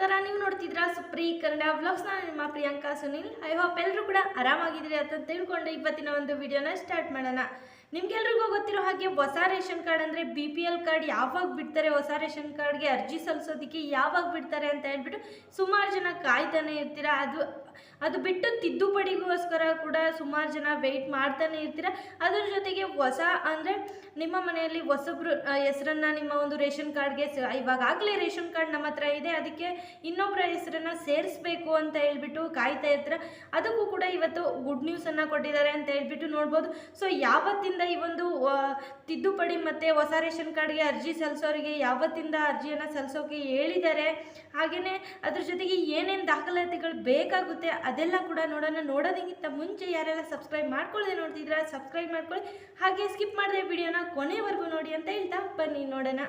ನಮಸ್ಕಾರ. ನೀವು ನೋಡ್ತಿದ್ರಾ ಸುಪ್ರಿ ಕನ್ನಡ ವ್ಲಾಗ್ಸ್. ನಾನು ನಿಮ್ಮ ಪ್ರಿಯಾಂಕಾ ಸುನಿಲ್. ಐ ಹೋಪ್ ಎಲ್ಲರೂ ಕೂಡ ಆರಾಮಾಗಿದ್ದೀರಿ ಅಂತ ತಿಳ್ಕೊಂಡು ಇವತ್ತಿನ ಒಂದು ವಿಡಿಯೋನ ಸ್ಟಾರ್ಟ್ ಮಾಡೋಣ. ನಿಮ್ಗೆಲ್ರಿಗೂ ಗೊತ್ತಿರೋ ಹಾಗೆ ಹೊಸ ರೇಷನ್ ಕಾರ್ಡ್ ಅಂದರೆ ಬಿ ಪಿ ಎಲ್ ಕಾರ್ಡ್ ಯಾವಾಗ ಬಿಡ್ತಾರೆ, ಹೊಸ ರೇಷನ್ ಕಾರ್ಡ್ಗೆ ಅರ್ಜಿ ಸಲ್ಲಿಸೋದಕ್ಕೆ ಯಾವಾಗ ಬಿಡ್ತಾರೆ ಅಂತ ಹೇಳ್ಬಿಟ್ಟು ಸುಮಾರು ಜನ ಕಾಯ್ತಾನೆ ಇರ್ತೀರಾ? ಅದು ಅದು ಬಿಟ್ಟು ತಿದ್ದುಪಡಿಗೋಸ್ಕರ ಕೂಡ ಸುಮಾರು ಜನ ವೆಯ್ಟ್ ಮಾಡ್ತಾನೆ ಇರ್ತೀರ? ಅದ್ರ ಜೊತೆಗೆ ಹೊಸ ಅಂದರೆ ನಿಮ್ಮ ಮನೆಯಲ್ಲಿ ಹೊಸಬ್ರು ಹೆಸರನ್ನ ನಿಮ್ಮ ಒಂದು ರೇಷನ್ ಕಾರ್ಡ್ಗೆ ಇವಾಗಾಗಲೇ ರೇಷನ್ ಕಾರ್ಡ್ ನಮ್ಮ ಹತ್ರ ಇದೆ, ಅದಕ್ಕೆ ಇನ್ನೊಬ್ಬರ ಹೆಸರನ್ನ ಸೇರಿಸ್ಬೇಕು ಅಂತ ಹೇಳ್ಬಿಟ್ಟು ಕಾಯ್ತಾ ಇರ್ತೀರ? ಅದಕ್ಕೂ ಕೂಡ ಇವತ್ತು ಗುಡ್ ನ್ಯೂಸನ್ನು ಕೊಟ್ಟಿದ್ದಾರೆ ಅಂತ ಹೇಳ್ಬಿಟ್ಟು ನೋಡ್ಬೋದು. ಸೊ ಯಾವತ್ತಿಂದ ಈ ಒಂದು ತಿದ್ದುಪಡಿ ಮತ್ತು ಹೊಸ ರೇಷನ್ ಕಾರ್ಡ್ಗೆ ಅರ್ಜಿ ಸಲ್ಲಿಸೋರಿಗೆ ಯಾವತ್ತಿಂದ ಅರ್ಜಿಯನ್ನು ಸಲ್ಲಿಸೋಕೆ ಹೇಳಿದ್ದಾರೆ ಹಾಗೆಯೇ ಅದ್ರ ಜೊತೆಗೆ ಏನೇನು ದಾಖಲಾತಿಗಳು ಬೇಕಾಗುತ್ತೆ ಅದೆಲ್ಲ ಕೂಡ ನೋಡೋಣ. ನೋಡೋದಕ್ಕಿಂತ ಮುಂಚೆ ಯಾರೆಲ್ಲ ಸಬ್ಸ್ಕ್ರೈಬ್ ಮಾಡ್ಕೊಳ್ಳದೆ ನೋಡ್ತಿದ್ರ ಸಬ್ಸ್ಕ್ರೈಬ್ ಮಾಡ್ಕೊಳ್ಳಿ. ಹಾಗೆ ಸ್ಕಿಪ್ ಮಾಡಿದೆ ವಿಡಿಯೋನ ಕೊನೆವರೆಗೂ ನೋಡಿ ಅಂತ ಹೇಳ್ತಾ ಬನ್ನಿ ನೋಡೋಣ.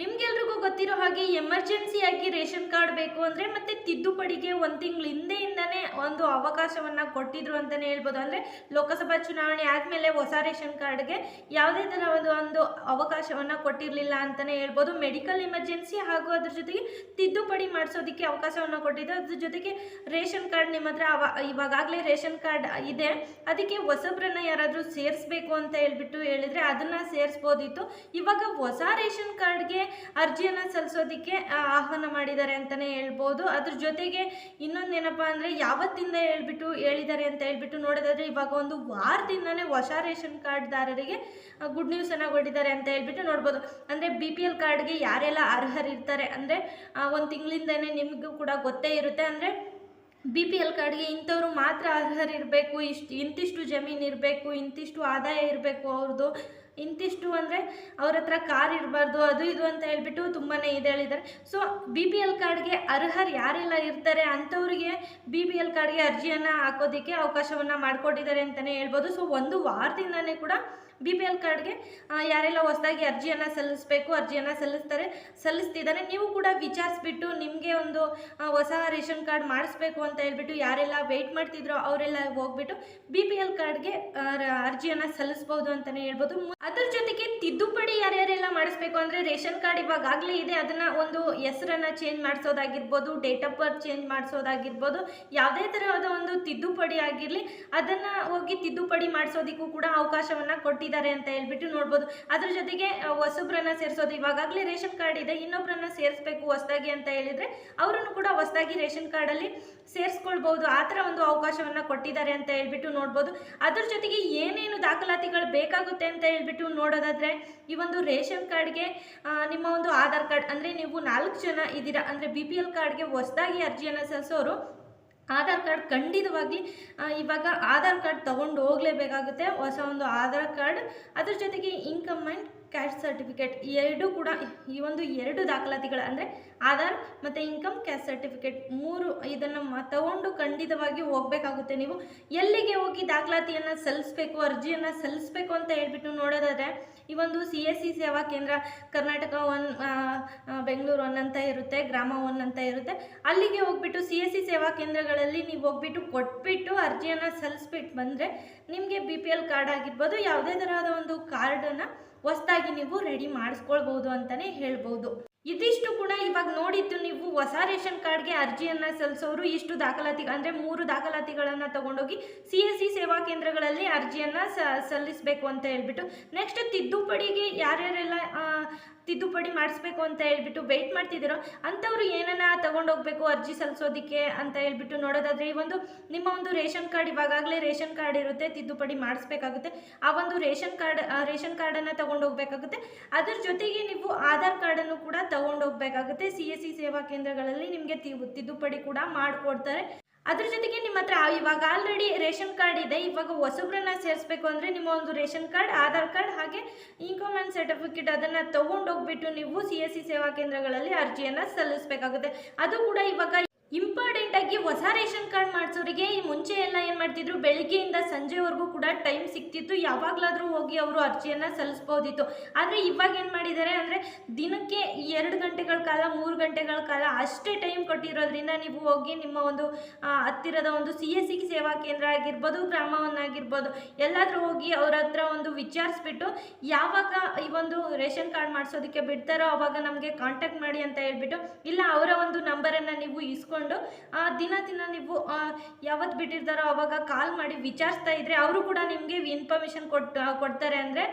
ನಿಮ್ಗೆಲ್ರಿಗೂ ಗೊತ್ತಿರೋ ಹಾಗೆ ಎಮರ್ಜೆನ್ಸಿ ಆಗಿ ರೇಷನ್ ಕಾರ್ಡ್ ಬೇಕು ಅಂದರೆ ಮತ್ತೆ ತಿದ್ದುಪಡಿಗೆ ಒಂದು ತಿಂಗಳ ಹಿಂದೆಯಿಂದನೇ ಒಂದು ಅವಕಾಶವನ್ನು ಕೊಟ್ಟಿದ್ರು ಅಂತಲೇ ಹೇಳ್ಬೋದು. ಅಂದರೆ ಲೋಕಸಭಾ ಚುನಾವಣೆ ಆದಮೇಲೆ ಹೊಸ ರೇಷನ್ ಕಾರ್ಡ್ಗೆ ಯಾವುದೇ ಥರ ಒಂದು ಒಂದು ಅವಕಾಶವನ್ನು ಕೊಟ್ಟಿರಲಿಲ್ಲ ಅಂತಲೇ ಹೇಳ್ಬೋದು. ಮೆಡಿಕಲ್ ಎಮರ್ಜೆನ್ಸಿ ಹಾಗೂ ಅದ್ರ ಜೊತೆಗೆ ತಿದ್ದುಪಡಿ ಮಾಡಿಸೋದಕ್ಕೆ ಅವಕಾಶವನ್ನು ಕೊಟ್ಟಿದ್ದು. ಅದ್ರ ಜೊತೆಗೆ ರೇಷನ್ ಕಾರ್ಡ್ ನಿಮ್ಮ ಹತ್ರ ಇವಾಗಲೇ ರೇಷನ್ ಕಾರ್ಡ್ ಇದೆ. ಅದಕ್ಕೆ ಹೊಸಬ್ರನ್ನ ಯಾರಾದರೂ ಸೇರಿಸ್ಬೇಕು ಅಂತ ಹೇಳ್ಬಿಟ್ಟು ಹೇಳಿದರೆ ಅದನ್ನು ಸೇರಿಸ್ಬೋದಿತ್ತು. ಇವಾಗ ಹೊಸ ರೇಷನ್ ಕಾರ್ಡ್ಗೆ ಅರ್ಜಿಯನ್ನು ಸಲ್ಲಿಸೋದಕ್ಕೆ ಆಹ್ವಾನ ಮಾಡಿದ್ದಾರೆ ಅಂತಲೇ ಹೇಳ್ಬೋದು. ಅದ್ರ ಜೊತೆಗೆ ಇನ್ನೊಂದೇನಪ್ಪ ಅಂದರೆ ಯಾವತ್ತಿಂದ ಹೇಳ್ಬಿಟ್ಟು ಹೇಳಿದ್ದಾರೆ ಅಂತ ಹೇಳ್ಬಿಟ್ಟು ನೋಡೋದಾದರೆ ಇವಾಗ ಒಂದು ವಾರದಿಂದನೇ ಹೊಸ ರೇಷನ್ ಕಾರ್ಡ್ದಾರರಿಗೆ ಗುಡ್ ನ್ಯೂಸನ್ನು ಕೊಟ್ಟಿದ್ದಾರೆ ಅಂತ ಹೇಳ್ಬಿಟ್ಟು ನೋಡ್ಬೋದು. ಅಂದರೆ ಬಿ ಪಿ ಎಲ್ ಕಾರ್ಡ್ಗೆ ಯಾರೆಲ್ಲ ಅರ್ಹರಿರ್ತಾರೆ ಅಂದರೆ ಒಂದು ತಿಂಗಳಿಂದನೇ ನಿಮಗೂ ಕೂಡ ಗೊತ್ತೇ ಇರುತ್ತೆ. ಅಂದರೆ ಬಿ ಪಿ ಎಲ್ ಕಾರ್ಡ್ಗೆ ಇಂಥವ್ರು ಮಾತ್ರ ಅರ್ಹರಿರಬೇಕು, ಇಷ್ಟು ಇಂತಿಷ್ಟು ಜಮೀನು ಇರಬೇಕು, ಇಂತಿಷ್ಟು ಆದಾಯ ಇರಬೇಕು ಅವ್ರದ್ದು ಇಂತಿಷ್ಟು ಅಂದರೆ ಅವ್ರ ಹತ್ರ ಕಾರ್ ಇರಬಾರ್ದು, ಅದು ಇದು ಅಂತ ಹೇಳ್ಬಿಟ್ಟು ತುಂಬಾ ಇದು ಹೇಳಿದ್ದಾರೆ. ಸೊ ಬಿ ಪಿ ಎಲ್ ಕಾರ್ಡ್ಗೆ ಅರ್ಹರು ಯಾರೆಲ್ಲ ಇರ್ತಾರೆ ಅಂಥವ್ರಿಗೆ ಬಿ ಪಿ ಎಲ್ ಕಾರ್ಡ್ಗೆ ಅರ್ಜಿಯನ್ನು ಹಾಕೋದಕ್ಕೆ ಅವಕಾಶವನ್ನು ಮಾಡಿಕೊಟ್ಟಿದ್ದಾರೆ ಅಂತಲೇ ಹೇಳ್ಬೋದು. ಸೊ ಒಂದು ವಾರದಿಂದನೇ ಕೂಡ ಬಿ ಪಿ ಎಲ್ ಕಾರ್ಡ್ಗೆ ಯಾರೆಲ್ಲ ಹೊಸದಾಗಿ ಅರ್ಜಿಯನ್ನು ಸಲ್ಲಿಸಬೇಕು, ಅರ್ಜಿಯನ್ನು ಸಲ್ಲಿಸ್ತಾರೆ ಸಲ್ಲಿಸ್ತಿದ್ದಾರೆ ನೀವು ಕೂಡ ವಿಚಾರಿಸ್ಬಿಟ್ಟು ನಿಮಗೆ ಒಂದು ಹೊಸ ರೇಷನ್ ಕಾರ್ಡ್ ಮಾಡಿಸ್ಬೇಕು ಅಂತ ಹೇಳ್ಬಿಟ್ಟು ಯಾರೆಲ್ಲ ವೆಯ್ಟ್ ಮಾಡ್ತಿದ್ರೋ ಅವರೆಲ್ಲ ಹೋಗ್ಬಿಟ್ಟು ಬಿ ಪಿ ಎಲ್ ಕಾರ್ಡ್ಗೆ ಅರ್ಜಿಯನ್ನು ಸಲ್ಲಿಸ್ಬೋದು ಅಂತಲೇ ಹೇಳ್ಬೋದು. ಅದ್ರ ಜೊತೆಗೆ ತಿದ್ದುಪಡಿ ಯಾರ್ಯಾರೆಲ್ಲ ಮಾಡಿಸ್ಬೇಕು ಅಂದರೆ ರೇಷನ್ ಕಾರ್ಡ್ ಇವಾಗಲೇ ಇದೆ, ಅದನ್ನು ಒಂದು ಹೆಸರನ್ನು ಚೇಂಜ್ ಮಾಡಿಸೋದಾಗಿರ್ಬೋದು ಡೇಟ್ ಆಫ್ ಬರ್ತ್ ಚೇಂಜ್ ಮಾಡಿಸೋದಾಗಿರ್ಬೋದು, ಯಾವುದೇ ಥರವಾದ ಒಂದು ತಿದ್ದುಪಡಿ ಆಗಿರಲಿ, ಅದನ್ನು ಹೋಗಿ ತಿದ್ದುಪಡಿ ಮಾಡಿಸೋದಕ್ಕೂ ಕೂಡ ಅವಕಾಶವನ್ನು ಕೊಟ್ಟಿದ್ದಾರೆ. ಅಂತ ಹೇಳ್ಬಿಟ್ಟು ನೋಡ್ಬೋದು. ಅದ್ರ ಜೊತೆಗೆ ಹೊಸಬ್ರನ್ನ ಸೇರಿಸೋದು. ಇವಾಗಲೇ ರೇಷನ್ ಕಾರ್ಡ್ ಇದೆ. ಇನ್ನೊಬ್ಬರನ್ನ ಸೇರಿಸ್ಬೇಕು ಹೊಸದಾಗಿ ಅಂತ ಹೇಳಿದರೆ, ಅವರನ್ನು ಕೂಡ ಹೊಸದಾಗಿ ರೇಷನ್ ಕಾರ್ಡಲ್ಲಿ ಸೇರಿಸ್ಕೊಳ್ಬೋದು ಆ ಥರ ಒಂದು ಅವಕಾಶವನ್ನು ಕೊಟ್ಟಿದ್ದಾರೆ ಅಂತ ಹೇಳ್ಬಿಟ್ಟು ನೋಡ್ಬೋದು. ಅದ್ರ ಜೊತೆಗೆ ಏನೇನು ದಾಖಲಾತಿಗಳು ಬೇಕಾಗುತ್ತೆ ಅಂತ ಹೇಳ್ಬಿಟ್ಟು ನೋಡೋದಾದರೆ, ಈ ಒಂದು ರೇಷನ್ ಕಾರ್ಡ್ಗೆ ನಿಮ್ಮ ಒಂದು ಆಧಾರ್ ಕಾರ್ಡ್ ಅಂದರೆ ನೀವು ನಾಲ್ಕು ಜನ ಇದ್ದೀರಾ. ಅಂದರೆ ಬಿ ಪಿ ಎಲ್ ಕಾರ್ಡ್ಗೆ ಹೊಸದಾಗಿ ಅರ್ಜಿಯನ್ನು ಸಲ್ಲಿಸೋರು ಆಧಾರ್ ಕಾರ್ಡ್ ಖಂಡಿತವಾಗಿ ಇವಾಗ ಆಧಾರ್ ಕಾರ್ಡ್ ತೊಗೊಂಡು ಹೋಗಲೇಬೇಕಾಗುತ್ತೆ. ಹೊಸ ಒಂದು ಆಧಾರ್ ಕಾರ್ಡ್. ಅದ್ರ ಜೊತೆಗೆ ಇನ್ಕಮ್ ಆ್ಯಂಡ್ ಕ್ಯಾಶ್ ಸರ್ಟಿಫಿಕೇಟ್ ಎರಡೂ ಕೂಡ ಈ ಒಂದು ಎರಡು ದಾಖಲಾತಿಗಳು ಅಂದರೆ ಆಧಾರ್ ಮತ್ತು ಇನ್ಕಮ್ ಕ್ಯಾಸ್ಟ್ ಸರ್ಟಿಫಿಕೇಟ್ ಮೂರು ಇದನ್ನು ತಗೊಂಡು ಖಂಡಿತವಾಗಿ ಹೋಗಬೇಕಾಗುತ್ತೆ ನೀವು. ಎಲ್ಲಿಗೆ ಹೋಗಿ ದಾಖಲಾತಿಯನ್ನು ಸಲ್ಲಿಸ್ಬೇಕು, ಅರ್ಜಿಯನ್ನು ಸಲ್ಲಿಸ್ಬೇಕು ಅಂತ ಹೇಳ್ಬಿಟ್ಟು ನೋಡೋದಾದರೆ, ಈ ಒಂದು ಸಿ ಎಸ್ ಸಿ ಸೇವಾ ಕೇಂದ್ರ ಕರ್ನಾಟಕ ಒನ್ ಬೆಂಗಳೂರು ಒನ್ ಅಂತ ಇರುತ್ತೆ, ಗ್ರಾಮ ಒನ್ ಅಂತ ಇರುತ್ತೆ. ಅಲ್ಲಿಗೆ ಹೋಗ್ಬಿಟ್ಟು ಸಿ ಎಸ್ ಸಿ ಸೇವಾ ಕೇಂದ್ರಗಳಲ್ಲಿ ನೀವು ಹೋಗ್ಬಿಟ್ಟು ಕೊಟ್ಬಿಟ್ಟು ಅರ್ಜಿಯನ್ನು ಸಲ್ಲಿಸ್ಬಿಟ್ಟು ಬಂದರೆ ನಿಮಗೆ ಬಿ ಪಿ ಎಲ್ ಕಾರ್ಡ್ ಆಗಿರ್ಬೋದು, ಯಾವುದೇ ಥರದ ಒಂದು ಕಾರ್ಡನ್ನು ಹೊಸದಾಗಿ ನೀವು ರೆಡಿ ಮಾಡಿಸ್ಕೊಳ್ಬೋದು ಅಂತಲೇ ಹೇಳ್ಬೋದು. ಇದಿಷ್ಟು ಕೂಡ ಇವಾಗ ನೋಡಿದ್ದು ನೀವು ಹೊಸ ರೇಷನ್ ಕಾರ್ಡ್ಗೆ ಅರ್ಜಿಯನ್ನು ಸಲ್ಲಿಸೋರು ಇಷ್ಟು ದಾಖಲಾತಿ, ಅಂದರೆ ಮೂರು ದಾಖಲಾತಿಗಳನ್ನು ತಗೊಂಡೋಗಿ ಸಿ ಎಸ್ ಸಿ ಸೇವಾ ಕೇಂದ್ರಗಳಲ್ಲಿ ಅರ್ಜಿಯನ್ನು ಸಲ್ಲಿಸಬೇಕು ಅಂತ ಹೇಳ್ಬಿಟ್ಟು, ನೆಕ್ಸ್ಟ್ ತಿದ್ದುಪಡಿಗೆ ಯಾರ್ಯಾರೆಲ್ಲ ತಿದ್ದುಪಡಿ ಮಾಡಿಸ್ಬೇಕು ಅಂತ ಹೇಳ್ಬಿಟ್ಟು ವೆಯ್ಟ್ ಮಾಡ್ತಿದ್ದೀರೋ ಅಂಥವ್ರು ಏನನ್ನ ತಗೊಂಡೋಗ್ಬೇಕು ಅರ್ಜಿ ಸಲ್ಲಿಸೋದಕ್ಕೆ ಅಂತ ಹೇಳ್ಬಿಟ್ಟು ನೋಡೋದಾದ್ರೆ, ಈ ಒಂದು ನಿಮ್ಮ ಒಂದು ರೇಷನ್ ಕಾರ್ಡ್ ಇವಾಗಲೇ ರೇಷನ್ ಕಾರ್ಡ್ ಇರುತ್ತೆ, ತಿದ್ದುಪಡಿ ಮಾಡಿಸ್ಬೇಕಾಗುತ್ತೆ, ಆ ಒಂದು ರೇಷನ್ ಕಾರ್ಡ್ ರೇಷನ್ ಕಾರ್ಡನ್ನು ತಗೊಂಡೋಗ್ಬೇಕಾಗುತ್ತೆ, ಅದ್ರ ಜೊತೆಗೆ ನೀವು ಆಧಾರ್ ಕಾರ್ಡನ್ನು ಕೂಡ ತಗೊಂಡೋಗ್ಬೇಕಾಗುತ್ತೆ. ಸಿ ಎಸ್ ಸಿ ಸೇವಾ ಕೇಂದ್ರಗಳಲ್ಲಿ ನಿಮಗೆ ತಿದ್ದುಪಡಿ ಕೂಡ ಮಾಡಿಕೊಡ್ತಾರೆ. ಅದ್ರ ಜೊತೆಗೆ ನಿಮ್ಮ ಹತ್ರ ಇವಾಗ ಆಲ್ರೆಡಿ ರೇಷನ್ ಕಾರ್ಡ್ ಇದೆ. ಇವಾಗ ಹೊಸಬ್ರನ್ನ ಸೇರಿಸ್ಬೇಕು ಅಂದರೆ ನಿಮ್ಮ ಒಂದು ರೇಷನ್ ಕಾರ್ಡ್, ಆಧಾರ್ ಕಾರ್ಡ್ ಹಾಗೆ ಇನ್ಕಮ್ ಆ್ಯಂಡ್ ಸರ್ಟಿಫಿಕೇಟ್ ಅದನ್ನು ತೊಗೊಂಡೋಗ್ಬಿಟ್ಟು ನೀವು ಸಿ ಎಸ್ ಸಿ ಸೇವಾ ಕೇಂದ್ರಗಳಲ್ಲಿ ಅರ್ಜಿಯನ್ನು ಸಲ್ಲಿಸಬೇಕಾಗುತ್ತೆ. ಅದು ಕೂಡ ಇವಾಗ ಇಂಪಾರ್ಟೆಂಟ್ ಆಗಿ ಹೊಸ ರೇಷನ್ ಕಾರ್ಡ್ ಮಾಡಿಸೋರಿಗೆ ಈ ಮುಂಚೆ ಎಲ್ಲ ಮಾಡ್ತಿದ್ರು. ಬೆಳಗ್ಗೆಯಿಂದ ಸಂಜೆವರೆಗೂ ಕೂಡ ಟೈಮ್ ಸಿಕ್ತಿತ್ತು. ಯಾವಾಗಲಾದರೂ ಹೋಗಿ ಅವರು ಅರ್ಜಿಯನ್ನು ಸಲ್ಲಿಸ್ಬೋದಿತ್ತು. ಆದರೆ ಇವಾಗ ಏನು ಮಾಡಿದ್ದಾರೆ ಅಂದರೆ ದಿನಕ್ಕೆ ಎರಡು ಗಂಟೆಗಳ ಕಾಲ, ಮೂರು ಗಂಟೆಗಳ ಕಾಲ ಅಷ್ಟೇ ಟೈಮ್ ಕೊಟ್ಟಿರೋದ್ರಿಂದ ನೀವು ಹೋಗಿ ನಿಮ್ಮ ಒಂದು ಹತ್ತಿರದ ಒಂದು ಸಿ ಎಸ್ ಸಿ ಸೇವಾ ಕೇಂದ್ರ ಆಗಿರ್ಬೋದು, ಗ್ರಾಮವನ್ನಾಗಿರ್ಬೋದು, ಎಲ್ಲಾದರೂ ಹೋಗಿ ಅವ್ರ ಹತ್ರ ಒಂದು ವಿಚಾರಿಸ್ಬಿಟ್ಟು ಯಾವಾಗ ಈ ಒಂದು ರೇಷನ್ ಕಾರ್ಡ್ ಮಾಡಿಸೋದಕ್ಕೆ ಬಿಡ್ತಾರೋ ಅವಾಗ ನಮಗೆ ಕಾಂಟ್ಯಾಕ್ಟ್ ಮಾಡಿ ಅಂತ ಹೇಳ್ಬಿಟ್ಟು, ಇಲ್ಲ ಅವರ ಒಂದು ನಂಬರನ್ನು ನೀವು ಇಸ್ಕೊಂಡು ದಿನ ದಿನ ನೀವು ಯಾವತ್ತು ಬಿಟ್ಟಿರ್ತಾರೋ ಅವಾಗ ಕಾಲ್ ಮಾಡಿ ವಿಚಾರಿಸ್ತಾ ಇದ್ರೆ ಅವರು ಕೂಡ ನಿಮಗೆ ಇನ್ಫಾರ್ಮೇಷನ್ ಕೊಟ್ಟು, ಕೊಡ್ತಾರೆ ಅಂದರೆ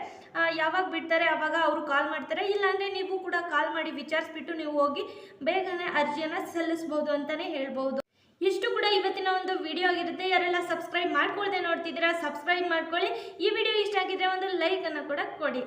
ಯಾವಾಗ ಬಿಡ್ತಾರೆ ಆವಾಗ ಅವರು ಕಾಲ್ ಮಾಡ್ತಾರೆ. ಇಲ್ಲಾಂದರೆ ನೀವು ಕೂಡ ಕಾಲ್ ಮಾಡಿ ವಿಚಾರಿಸ್ಬಿಟ್ಟು ನೀವು ಹೋಗಿ ಬೇಗನೆ ಅರ್ಜಿಯನ್ನು ಸಲ್ಲಿಸ್ಬೋದು ಅಂತಲೇ ಹೇಳ್ಬೋದು. ಇಷ್ಟು ಕೂಡ ಇವತ್ತಿನ ಒಂದು ವಿಡಿಯೋ ಆಗಿರುತ್ತೆ. ಯಾರೆಲ್ಲ ಸಬ್ಸ್ಕ್ರೈಬ್ ಮಾಡ್ಕೊಳ್ಳದೆ ನೋಡ್ತಿದ್ದೀರಾ ಸಬ್ಸ್ಕ್ರೈಬ್ ಮಾಡ್ಕೊಳ್ಳಿ. ಈ ವಿಡಿಯೋ ಇಷ್ಟ ಆಗಿದ್ರೆ ಒಂದು ಲೈಕನ್ನು ಕೂಡ ಕೊಡಿ.